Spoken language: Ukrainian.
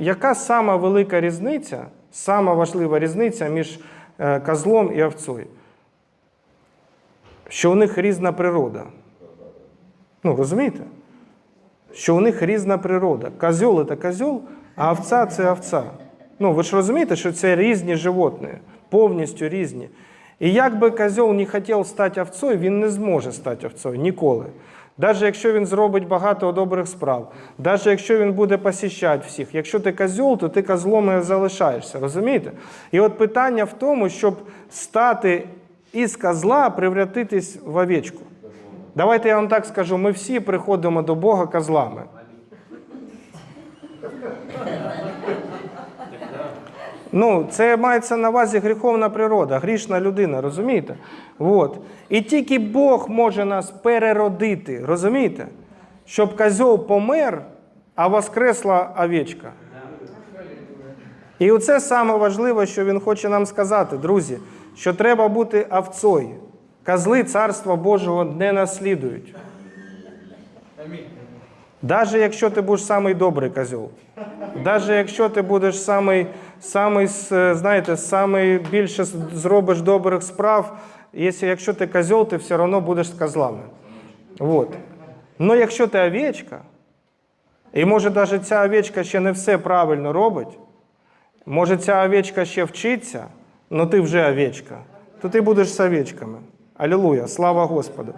Яка сама велика різниця, сама важлива різниця між е, козлом і овцою? Що у них різна природа. Ну, розумієте? Що у них різна природа. Козьол це козьол, а овця це овця. Ну, ви ж розумієте, що це різні животні, повністю різні. І як би козьол не хотів стати овцою, він не зможе стати овцою ніколи. Навіть якщо він зробить багато добрих справ, навіть якщо він буде посіщати всіх, якщо ти козьол, то ти козлом і залишаєшся, розумієте? І от питання в тому, щоб стати із козла превратитись в овечку. Давайте я вам так скажу: ми всі приходимо до Бога козлами. Ну, це мається на увазі гріховна природа, грішна людина, розумієте? От. І тільки Бог може нас переродити, розумієте? Щоб козьол помер, а воскресла овечка. І оце саме важливе, що він хоче нам сказати, друзі, що треба бути овцою. Козли Царства Божого не наслідують. Навіть якщо ти будеш самий добрий козьол, навіть якщо ти будеш самий, самий знаєте, самий більше зробиш добрих справ, якщо, ти козьол, ти все одно будеш з козлами. Вот. Но якщо ти овечка, і може навіть ця овечка ще не все правильно робить, може ця овечка ще вчиться, але ти вже овечка, то ти будеш з овечками. Алілуя, слава Господу.